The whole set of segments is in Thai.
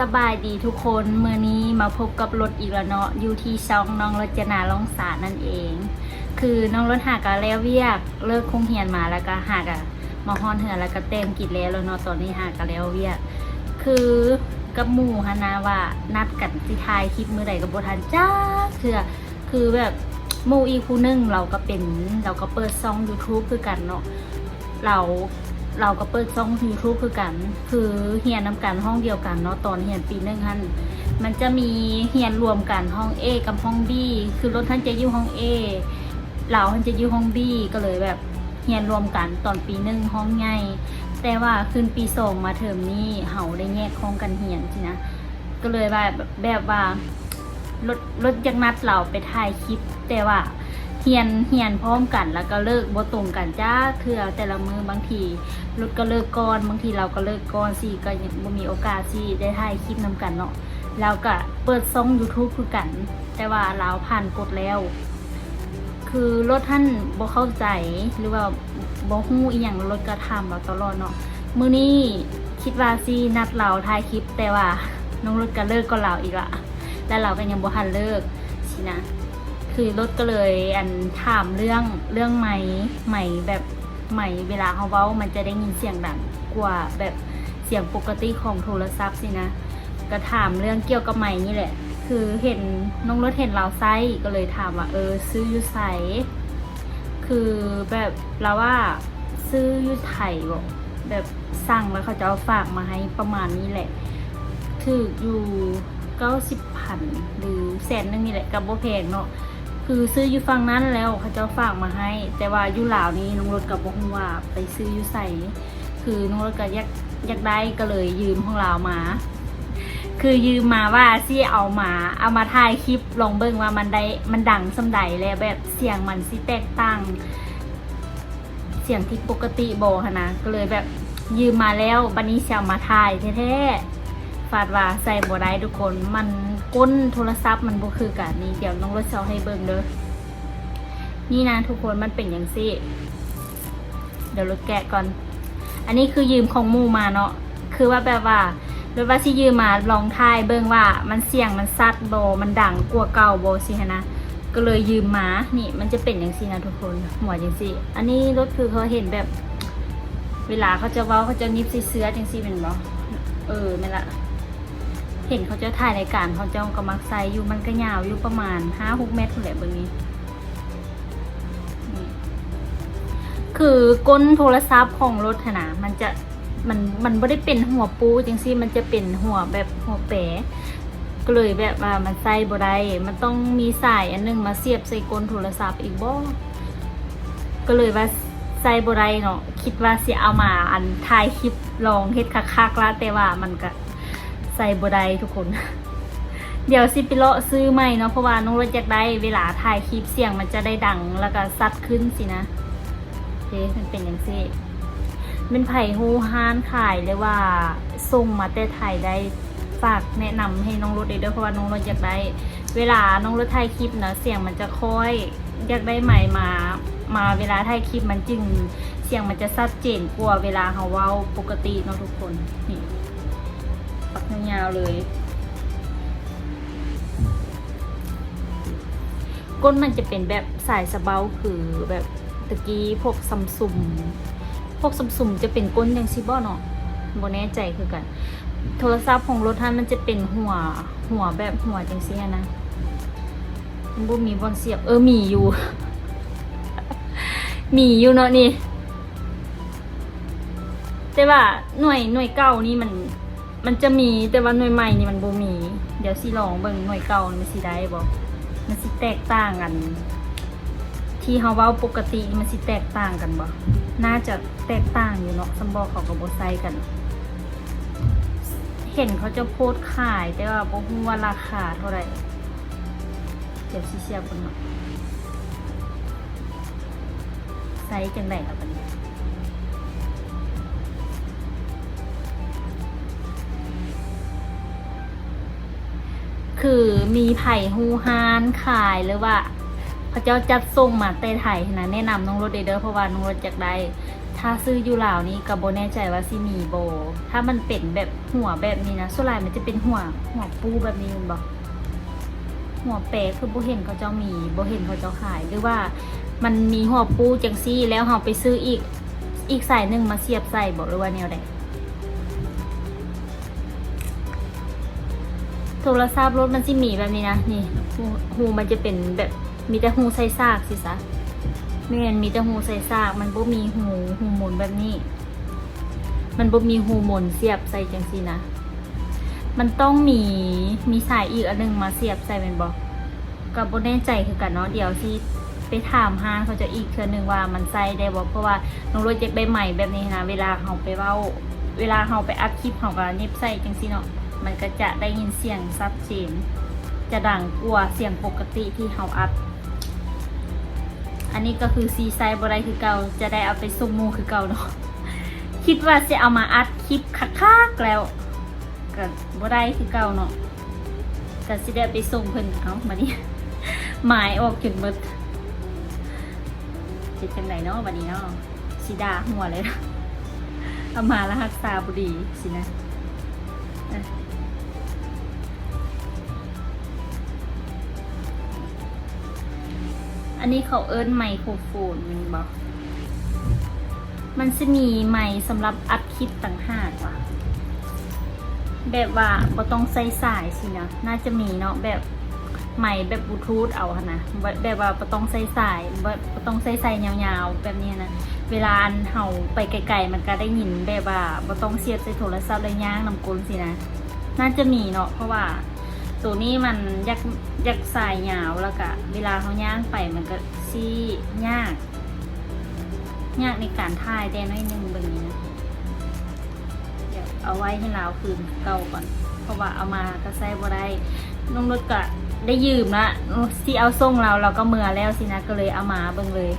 สบายดีทุกคนเมื่อนี้มาพบกับรถอีกแล้วเนาะอยู่ที่ช่องน้องรจนาลองสารนั่นเอง คือน้องรถหากะแล้วเวียกเลิกคงเฮียนมาแล้วก็หากะมาฮอนเหือแล้วก็เต็มกิจแล้วแล้วเนาะตอนนี้หากะแล้วเวียก คือกับหมู่ฮะนะว่านัดกันสิทายคลิปมือใดกับโบทันจ้าเถื่อคือแบบหมู่อีคู่นึงเราก็เป็นเราก็เปิดซอง YouTube คือกันเนาะเรา เราก็เปิดซ่อง YouTube คือกัน คือเฮียนนำกันห้องเดียวกันเนาะตอนเฮียนปีหนึงฮันมันจะมีเฮียนรวมกันห้อง A กับห้อง B คือรถท่านจะอยู่ห้อง A เราท่านจะอยู่ห้อง B ก็เลยแบบเฮียนรวมกันตอนปีหนึ่งห้องใหญ่แต่ว่าขึ้นปีสองมาเทอมนี้เฮาได้แยกห้องกันเฮียนสินะก็เลยแบบแบบว่ารถรถยักนัดเราไปถ่ายคลิปแต่ว่า เฮียนเฮียนพร้อมกันแล้วก็เลิกบ่ตรงกันจ้าเทื่อแต่ละมือบางทีรถก็เลิกก่อนบางทีเราก็เลิกก่อนสิก็ยังบ่มีโอกาสสิได้ถ่ายคลิปนำกันเนาะเราก็เปิดซ่อง YouTube คือกัน แต่ว่าเราผ่านกฎแล้ว คือรถท่านบ่เข้าใจหรือว่าบ่ฮู้อีหยังรถก็ทำเราตลอดเนาะมื้อนี้คิดว่าสินัดเราถ่ายคลิปแต่ว่าน้องรถก็เลิกก็เราอีกละแล้วเราก็ยังบ่ทันเลิกสินะ คือรถก็เลยอันถามเรื่องเรื่องไม้ไม้แบบไม้เวลาเขาเว้ามันจะได้ยินเสียงดังกว่าแบบเสียงปกติของโทรศัพท์สินะก็ถามเรื่องเกี่ยวกับไม้นี่แหละ คือเห็นน้องรถเห็นเราไซก็เลยถามว่า เออ ซื้อยูไซคือแบบเราว่าซื้อยูไทยบอกแบบสั่งแล้วเขาจะเอาฝากมาให้ประมาณนี้แหละถืออยู่เก้าสิบพันหรือแสนนึงนี่แหละกับโบแพงเนาะ คือซื้ออยู่ฝั่งนั้นแล้วเขาจะเอาฝากมาให้ แต่ว่าอยู่ลาวนี้น้องรถกับบอกว่าไปซื้ออยู่ใส่คือน้องรถก็อยากอยากได้ก็เลยยืมของเรามา คือยืมมาว่าซี่เอามาเอามาถ่ายคลิปลองเบิ่งว่ามันได้มันดังสำใดแล้วแบบเสียงมันสิแตกต่างเสียงที่ปกติโบหนนะก็เลยแบบยืมมาแล้วบันนี้เสียมาถ่ายแท้ๆ ฟาดว่าใส่บ่ได้ทุกคน มันก้นโทรศัพท์มันบ่คือกันนี่เดี๋ยวน้องรถเซาให้เบิ่งเด้อนี่นะทุกคนมันเป็นอย่างซี่ เดี๋ยวรถแกะก่อน อันนี้คือยืมของมูมาเนาะคือว่าแบบว่ารือว่าสิยืมมาลองทายเบิ่งว่ามันเสียงมันซัดโบมันดังกว่าเก่าโบสิฮะนะก็เลยยืมมานี่มันจะเป็นอย่างสินะทุกคนหัวจังสิอันนี้รถคือเขาเห็นแบบ เวลาเขาจะเว้าเขาจะนิบสิเสื้อจังสิเป็นบ่เออไม่ละ เห็นเขาจะถ่ายรายการเขาจะกำมักไซอยู่มันก็ยาวอยู่ประมาณห้าหกเมตรแหละเบอร์นี้ คือก้นโทรศัพท์ของรถนะมันจะมันมันไม่ได้เป็นหัวปูจริงๆมันจะเป็นหัวแบบหัวแปะก็เลยแบบว่ามันใส่บ่ได้มันต้องมีสายอันหนึงมาเสียบใส่กลโทรศัพท์อีกบ่ก็เลยว่าใส่บ่ได้เนาะคิดว่าสิเอามาอันถ่ายคลิปลองเฮ็ดคักๆละแต่ว่ามันก็ ใส่บได้ทุกคน เดี๋ยวสิไปเลซื้อใหม่เนาะเพราะว่าน้องรถอยากได้เวลาถ่ายคลิปเสียงมันจะได้ดังแล้วก็ซัดขึ้นสินะโอเคมันเป็นอย่างซี่เป็นไผ่ฮูฮานขายเลยว่าส่งมาแต่ไทยได้ฝากแนะนำให้น้องรถเด้อเพราะว่าน้องรถอยากได้ เวลาน้องรถถ่ายคลิปนะเสียงมันจะค่อยอยากได้ใหม่มา มาเวลาถ่ายคลิปมันจึงเสียงมันจะชัดเจนกว่าเวลาเขาเว้าปกติเนาะทุกคนนี่ ปักยาวๆเลย ก้นมันจะเป็นแบบสายสะเบาคือแบบตะกี้พวกซัมซุงพวกซัมซุงจะเป็นก้นยังซิบอเนาะโบแน่ใจคือกัน โทรศัพท์ของรถท่านมันจะเป็นหัวหัวแบบหัวจังซี่อะนะมันบ่มีบอลเสียบ เออมีอยู่ มีอยู่เนาะนี่ แต่ว่าหน่วยหน่วยเก่านี่มัน มันจะมีแต่ว่าหน่วยใหม่นี่มันบ่มี เดี๋ยวสิลองเบิ่งหน่วยเก่ามันสิได้บ่มันสิแตกต่างกัน ที่เฮาเว้าปกติมันสิแตกต่างกันบ่น่าจะแตกต่างอยู่เนาะสมบอกเขากับโบไซกัน เห็นเขาจะโพสขาย แต่ว่าบ่ฮู้ว่าราคาเท่าไหร่เดี๋ยวสิเสียบนเนาะไซส์จังไดล่ะบัดนี้ คือมีไผ่ฮูฮานขายหรือว่าพระเจ้าจัดส่งมาแต่ไทยนะแนะนำน้องรถเดอเดอร์เพราะว่าน้องรถจากได้ถ้าซื้ออยู่ลาวนี่ก็บ่แน่ใจว่าสิมีโบ ถ้ามันเป็นแบบหัวแบบนี้นะส่วนหลายมันจะเป็นหัวหัวปูแบบนี้แมันบ่หัวแปรคือโบเห็นเขาเจ้ามีโบเห็นเขาเจ้าขายหรือว่ามันมีหัวปูจังซี่แล้วเราไปซื้ออีกอีกสายหนึ่งมาเสียบใส่บ่หรือว่าแนวใด โทรศัพท์รถมันสิมีแบบนี้นะนี่หูหูมันจะเป็นแบบมีแต่หูใส่ซากสิซะแม่นมีแต่หูใส่ซากมันบ่มีหูหูหมุนแบบนี้ มันบ่มีหูหมุนเสียบใส่จังซี่นะมันต้องมีมีสายอีกอันหนึงมาเสียบใส่เป็นบ่ก็บ่แน่ใจคือกันเนาะเดี๋ยวสิไปถามห้างเขาจะอีกเทือหนึงว่ามันใส่ได้บ่เพราะว่าน้องรถจะไปใหม่แบบนี้นะเวลาเฮาไปเว้า เวลาเฮาไปอัดคลิปเฮาก็เน็บใส่จังซี่เนาะ มันก็จะได้ยินเสียงชัดเจนจะดังกว่าเสียงปกติที่เฮาอัด อันนี้ก็คือซีไซด์บไดคือเก่าจะได้เอาไปส่งมูคือเก่าเนาะ คิดว่าจะเอามาอัดคลิปคักๆแล้วก็บ่ไดคือเก่าเนาะก็สิได้ไปส่งเพิ่นเอามานี่หมายออกจนหมดจะจังไดเนาะบัดนี้เนาะสิดาหัวเลยนะเอามาแล้วรักษาบุดีสินะ อันนี้เขาเอิ้นไมโครโฟนมันบอกมันจะมีไมค์สำหรับอัดคลิปต่างหากว่ะ แบบว่าบ่ต้องใส่สายสินะ น่าจะมีเนาะแบบไมค์แบบบลูทูธเอาค่ะนะแบบว่าบ่ต้องใส่สายบ่บ่ต้องใส่สายยาวๆ แบบนี้นะ เวลาอันเห่าไปไกลๆมันก็ได้ยินแบบว่าบ่ต้องเสียบใส่โทรศัพท์เลยย่างนำกลสินะ น่าจะมีเนาะเพราะว่า ตัวนี้มันยักยักสายยาวแล้วก็เวลาเขาย่างไปมันก็ซี่ยาก ยากในการถ่ายแต่น้อยหนึงแบบนี้นะเดี๋ยวเอาไว้ให้เราคืนเก่าก่อน เพราะว่าเอามาก็ใส่บ่ได้น้องรถก็ได้ยืมละที่เอาส่งเราเราก็เมื่อแล้วสินะก็เลยเอามาเบิ่งเลย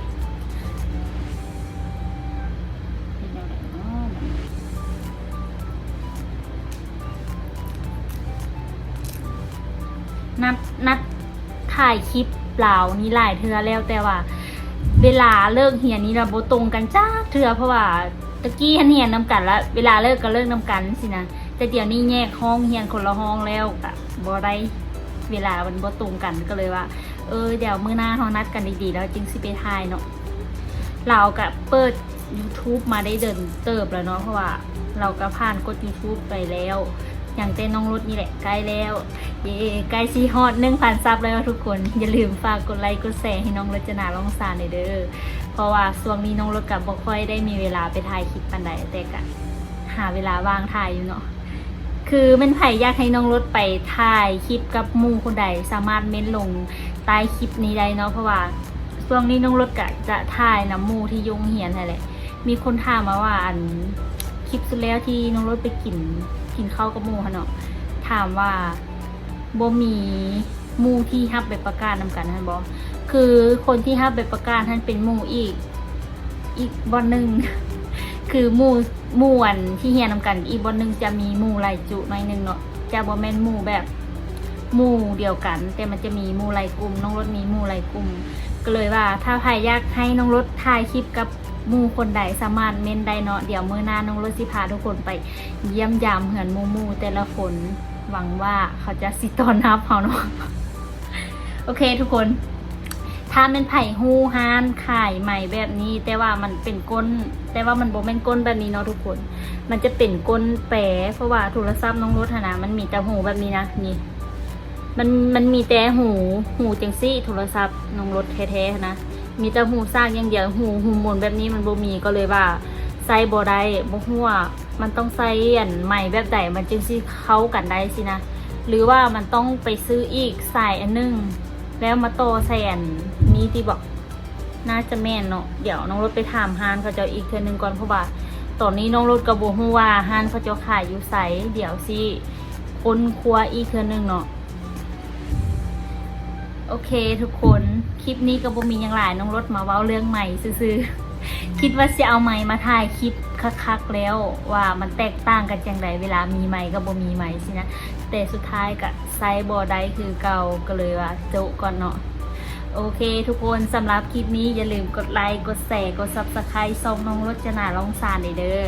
นัดนัดถ่ายคลิปเปล่านี่หลายเทือแล้วแต่ว่า เวลาเลิกเหียนนี่เราโบตรงกันจ้าเทือเพราะว่าตะกี้เหียนน้ำกันแล้วเวลาเลิกก็เลิกน้ำกันสินะแต่เดี๋ยวนี้แยกห้องเหียนคนละห้องแล้วกะบ่ได้เวลามันบ่ตรงกันก็เลยว่า เออเดี๋ยวมื้อหน้าเฮานัดกันดีๆ แล้วจึงสิไปถ่ายเนาะเราก็เปิด YouTube มาได้เดินเติบแล้วเนาะเพราะว่าเราก็ผ่านกด YouTube ไปแล้ว อย่างเต้นน้องรถนี่แหละใกล้แล้วเย้ใกล้ซีฮอตหนึ่งพันซับแล้วทุกคน อย่าลืมฝากกดไลค์กดแชร์ให้น้องรจนาลองสารหน่อยเด้อเพราะว่าช่วงนี้น้องรถกับบ่ค่อยได้มีเวลาไปถ่ายคลิปปันใดแต่ก็หาเวลาว่างถ่ายอยู่เนาะคือมันไผ่อยากให้น้องรถไปถ่ายคลิปกับมู่คนใดสามารถเม้นลงใต้คลิปนี้ได้เนาะเพราะว่าช่วงนี้น้องรถกะจะถ่ายน้ำมู่ที่ยงเหียนนั่นแหละมีคนถามมาว่าอันคลิปสุดแล้วที่น้องรถไปกิน กินข้าวกับหมูค่ะเนาะถามว่าบ่มีหมูที่ฮับไปประกาศนำกันท่านบอคือคนที่ฮับไปประกาศท่านเป็นหมูอีก อีกบอนหนึ่งคือหมูหมู่อันที่เฮียนำกัน อีกบอนหนึ่งจะมีหมูไหลจุหน่อยหนึงเนาะจะบ่แม่นหมูแบบหมู่เดียวกัน แต่มันจะมีหมู่ไหลกลุ่มน้องรถมีหมู่ไหลกลุ่มก็เลยว่า ถ้าใครอยากให้น้องรถถ่ายคลิปกับ มู่คนใดสามารถเมนได้เนาะเดี๋ยวมื้อหน้าน้องรถสิพาทุกคนไปเยี่ยมยามเหือนมู่มู่แต่ละคนหวังว่าเขาจะสิตอนรับเขาเนาะโอเคทุกคนถ้าเป็นไผ่ฮูฮานขายใหม่แบบนี้ แต่ว่ามันเป็นก้น แต่ว่ามันโบเป็นก้นแบบนี้เนาะทุกคน มันจะเป็นก้นแปรเพราะว่าโทรศัพท์น้องรถนะมันมีแต่หูแบบนี้นะนี่มันมันมีแต่หูหูจังซี่โทรศัพท์น้องรถแท้ๆนะ มีแต่หูซากอย่างเดียวหูหูหมุนแบบนี้มันบ่มีก็เลยว่าใส่บ่ได้บ่ฮู้ว่ามันต้องใส่อันใหม่แบบใดมันจึงสิเข้ากันได้สินะหรือว่ามันต้องไปซื้ออีกใสายอันหนึงแล้วมาโตใส่อันนี้ที่บอกน่าจะแม่นเนาะเดี๋ยวน้องรถไปถามฮานเขาเจะอีกเทื่อนึงก่อนเพราะว่าตอนนี้น้องรถกระบ่ฮู้ว่าฮานเขาจะขายอยู่ไสเดี๋ยวสิคนครัวอีกเทื่อนึงเนาะโอเคทุกคน ลิปนี้ก็บ่มีอย่างหลายน้องรถมาเว้าเรื่องใหม่ซื่อๆคิดว่าจะเอาไม้มาถ่ายคลิปคักๆแล้วว่ามันแตกต่างกันจังไดเวลามีไม้กับบ่มีไม้สินะแต่สุดท้ายก็ไซส์บ่ได้คือเก่าก็เลยว่าโจะก่อนเนาะโอเค ทุกคนสำหรับคลิปนี้อย่าลืมกดไลค์กดแชร์กด Subscribe ส่องน้องรจนาลองสารเด้อ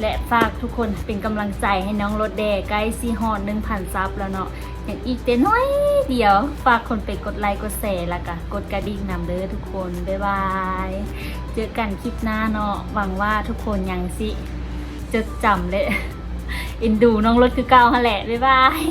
และฝากทุกคนเป็นกำลังใจให้น้องรถแดใกล้ซีฮอน1,000ซับแล้วเนาะอย่างอีกแต่น้อยเดียว ฝากคนไปกดไลค์กดแชร์แล้วก็กดกระดิ่งนำเด้อทุกคน บ๊ายบาย เจอกันคลิปหน้าเนาะหวังว่าทุกคนยังสิจดจำเลยเอ็นดูน้องรถคือเก่าฮะแหละ บ๊ายบาย